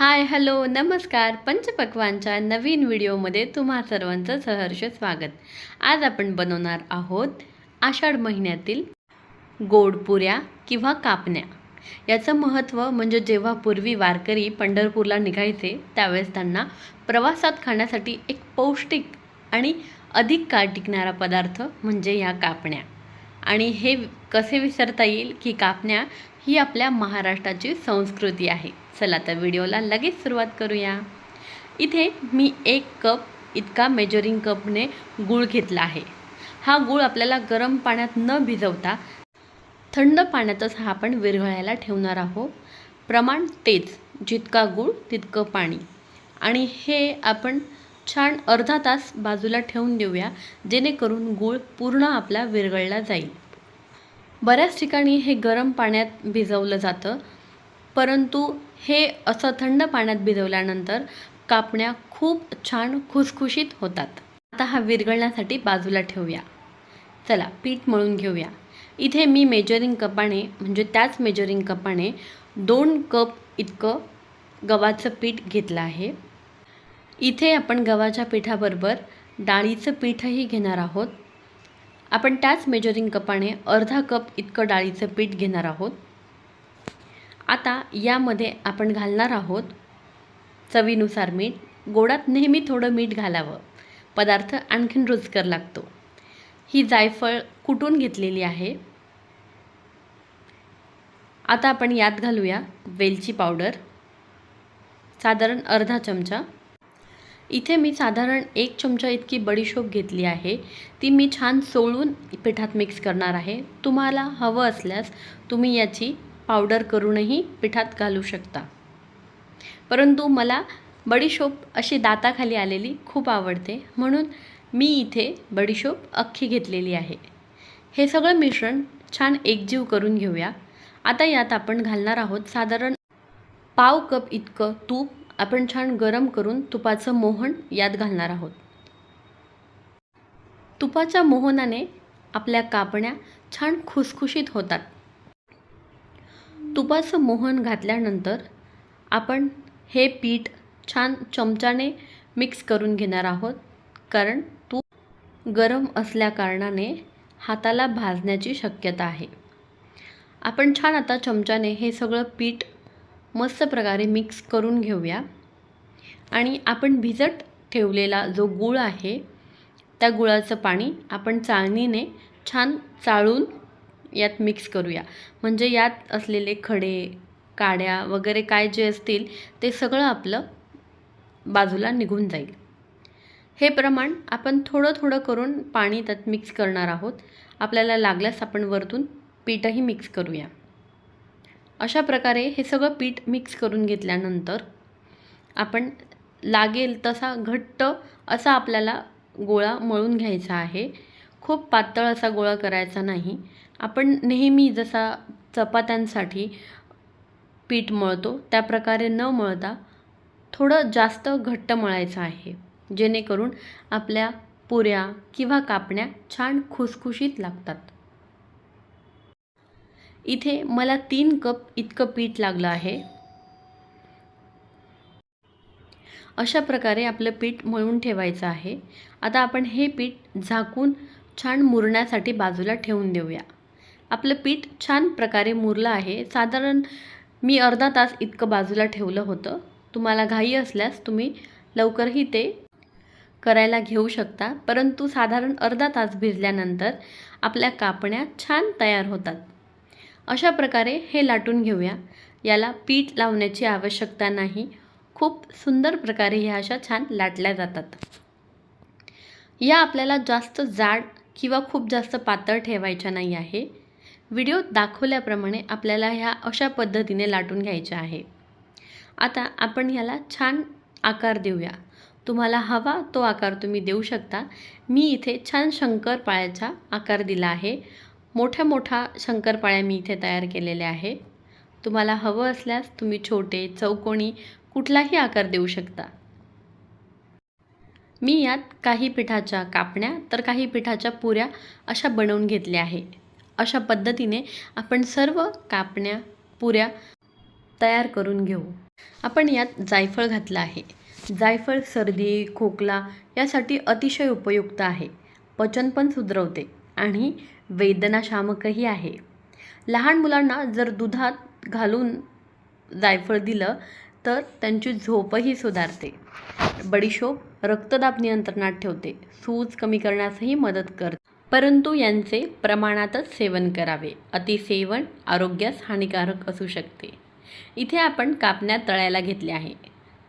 Hi hello नमस्कार. पंचपक्वानच्या नवीन व्हिडिओमध्ये तुम्हा सर्वांचं सहर्ष स्वागत. आज आपण बनवणार आहोत आषाढ महिन्यातील गोडपुऱ्या किंवा कापण्या. याचं महत्त्व म्हणजे जेव्हा पूर्वी वारकरी पंढरपूरला निघायचे त्यावेळेस त्यांना प्रवासात खाण्यासाठी एक पौष्टिक आणि अधिक काळ टिकणारा पदार्थ म्हणजे ह्या कापण्या. आणि हे कसे विसरता येईल की कापण्या ही आपल्या महाराष्ट्राची संस्कृती आहे. चला तर व्हिडिओला लगेच सुरुवात करूया. इथे मी एक कप इतका मेजरिंग कपने गूळ घेतला आहे. हा गूळ आपल्याला गरम पाण्यात न भिजवता थंड पाण्यातच हा आपण विरघळायला ठेवणार आहोत. प्रमाण तेच जितका गूळ तितकं पाणी. आणि हे आपण छान अर्धा तास बाजूला ठेवून देऊया जेणेकरून गूळ पूर्ण आपला विरघळला जाईल. बऱ्याच ठिकाणी हे गरम पाण्यात भिजवलं जातं परंतु हे असं थंड पाण्यात भिजवल्यानंतर कापण्या खूप छान खुसखुशीत होतात. आता हा विरघळण्यासाठी बाजूला ठेवूया. चला पीठ मळून घेऊया. इथे मी मेजरिंग कपाने म्हणजे त्याच मेजरिंग कपाने दोन कप इतकं गव्हाचं पीठ घेतलं आहे. इथे आपण गव्हाच्या पिठाबरोबर डाळीचं पीठही घेणार आहोत. आपण त्याच मेजरिंग कपाने अर्धा कप इतकं डाळीचं पीठ घेणार आहोत. आता यामध्ये आपण घालणार आहोत चवीनुसार मीठ. गोडात नेहमी थोडं मीठ घालावं. पदार्थ आणखीन रुचकर लागतो. ही जायफळ कुटून घेतलेली आहे. आता आपण यात घालूया वेलची पावडर. साधारण अर्धा चमचा. इथे मी साधारण एक चमचा इतकी बडीशोप घेतली आहे. ती मी छान सोळून पिठात मिक्स करणार आहे. तुम्हाला हवं असल्यास तुम्ही याची पावडर करूनही पिठात घालू शकता. परंतु मला बडीशोप अशी दाताखाली आलेली खूप आवडते. म्हणून मी इथे बडीशोप अख्खी घेतलेली आहे. हे सगळं मिश्रण छान एकजीव करून घेऊया. आता यात आपण घालणार आहोत साधारण पाव कप इतकं तूप आपण छान गरम करून तुपाचं मोहन यात घालणार आहोत. तुपाच्या मोहनाने आपल्या कापण्या छान खुसखुशीत होतात. तुपाचं मोहन घातल्यानंतर आपण हे पीठ छान चमचाने मिक्स करून घेणार आहोत. कारण तूप गरम असल्याकारणाने हाताला भाजण्याची शक्यता आहे. आपण छान आता चमच्याने हे सगळं पीठ मस्त प्रकारे मिक्स करून घेऊया. आणि आपण भिजत ठेवलेला जो गूळ आहे त्या गुळाचं पाणी आपण चाळणीने छान चाळून यात मिक्स करूया. म्हणजे यात असलेले खडे काड्या वगैरे काय जे असतील ते सगळं आपलं बाजूला निघून जाईल. हे प्रमाण आपण थोडं थोडं करून पाणी त्यात मिक्स करणार आहोत. आपल्याला लागल्यास आपण वरतून पीठही मिक्स करूया. अशा प्रकारे हे सगळं पीठ मिक्स करून घेतल्यानंतर आपण लागेल तसा घट्ट असा आपल्याला गोळा मळून घ्यायचा आहे. खूप पातळ असा गोळा करायचा नाही. आपण नेहमी जसा चपात्यांसाठी पीठ मळतो त्या प्रकारे न मळता थोडं जास्त घट्ट मळायचं आहे. जेणेकरून आपल्या पुऱ्या किंवा कापण्या छान खुसखुशीत लागतात. इथे मला तीन कप इतकं पीठ लागलं आहे. अशा प्रकारे आपलं पीठ मळून ठेवायचं आहे. आता आपण हे पीठ झाकून छान मुरण्यासाठी बाजूला ठेवून देऊया. आपलं पीठ छान प्रकारे मुरलं आहे. साधारण मी अर्धा तास इतकं बाजूला ठेवलं होतं. तुम्हाला घाई असल्यास तुम्ही लवकरही ते करायला घेऊ शकता. परंतु साधारण अर्धा तास भिजल्यानंतर आपल्या कापण्या छान तयार होतात. अशा प्रकारे हे लाटून घेऊया. याला पीठ लावण्याची आवश्यकता नाही. खूप सुंदर प्रकारे ह्या अशा छान लाटल्या जातात. या आपल्याला जास्त जाड किंवा खूप जास्त पातळ ठेवायच्या नाही आहे. व्हिडिओ दाखवल्याप्रमाणे आपल्याला ह्या अशा पद्धतीने लाटून घ्यायच्या आहे. आता आपण ह्याला छान आकार देऊया. तुम्हाला हवा तो आकार तुम्ही देऊ शकता. मी इथे छान शंकरपाळ्याचा आकार दिला आहे. मोठ्या मोठ्या शंकरपाळ्या मी इथे तयार केलेल्या आहे. तुम्हाला हवं असल्यास तुम्ही छोटे चौकोनी कुठलाही आकार देऊ शकता. मी यात काही पिठाच्या कापण्या तर काही पिठाच्या पुऱ्या अशा बनवून घेतल्या आहे. अशा पद्धतीने आपण सर्व कापण्या पुऱ्या तयार करून घेऊ. आपण यात जायफळ घातलं आहे. जायफळ सर्दी खोकला यासाठी अतिशय उपयुक्त आहे. पचन पण सुधरवते. आणि वेदनाशामकही आहे. लहान मुलांना जर दुधात घालून जायफळ दिलं तर त्यांची झोपही सुधारते. बडीशोप रक्तदाब नियंत्रणात ठेवते. सूज कमी करण्यासही मदत करते. परंतु यांचे प्रमाणातच सेवन करावे. अतिसेवन आरोग्यास हानिकारक असू शकते. इथे आपण कापण्या तळायला घेतल्या आहे.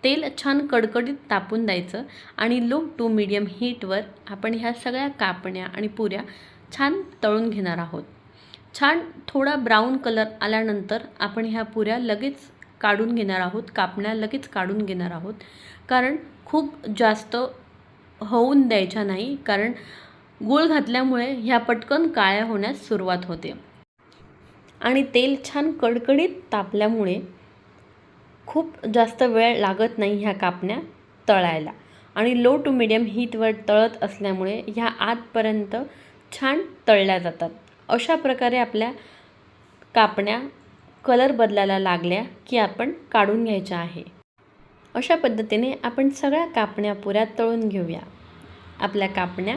तेल छान कडकडीत तापून द्यायचं आणि लो टू मीडियम हीटवर आपण ह्या सगळ्या कापण्या आणि पुऱ्या छान तळून घेणार आहोत. छान थोडा ब्राऊन कलर आल्यानंतर आपण ह्या पुऱ्या लगेच काढून घेणार आहोत कापण्या लगेच काढून घेणार आहोत. कारण खूप जास्त होऊन द्यायच्या नाही कारण गूळ घातल्यामुळे ह्या पटकन काळ्या होण्यास सुरुवात होते. आणि तेल छान कडकडीत तापल्यामुळे खूप जास्त वेळ लागत नाही ह्या कापण्या तळायला. आणि लो टू मिडियम हीटवर तळत असल्यामुळे ह्या आतपर्यंत छान तळल्या जातात. अशा प्रकारे आपल्या कापण्या कलर बदलायला लागल्या की आपण काढून घ्यायच्या आहे. अशा पद्धतीने आपण सगळ्या कापण्या पुऱ्या तळून घेऊया. आपल्या कापण्या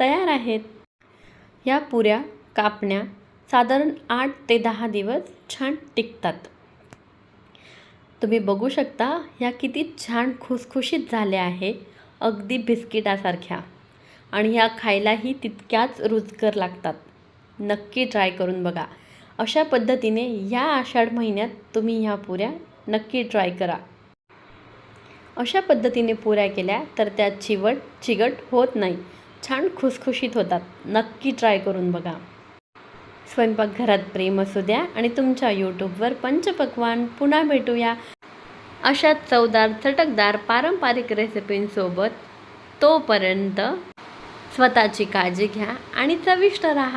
तयार आहेत. या पुऱ्या कापण्या साधारण आठ ते दहा दिवस छान टिकतात. तुम्ही बघू शकता ह्या किती छान खुसखुशीत झाल्या आहे. अगदी बिस्किटासारख्या. आणि ह्या खायलाही तितक्याच रुचकर लागतात. नक्की ट्राय करून बघा. अशा पद्धतीने या आषाढ महिन्यात तुम्ही ह्या पुऱ्या नक्की ट्राय करा. अशा पद्धतीने पुऱ्या केल्या तर त्या चिवट चिगट होत नाही. छान खुसखुशीत होतात. नक्की ट्राय करून बघा. स्वयंपाकघरात प्रेम असू द्या आणि तुमच्या यूट्यूबवर पंचपक्वान पुन्हा भेटूया. अशा चवदार चटकदार पारंपरिक रेसिपींसोबत तोपर्यंत स्वतःची काळजी घ्या आणि चविष्ट राहा.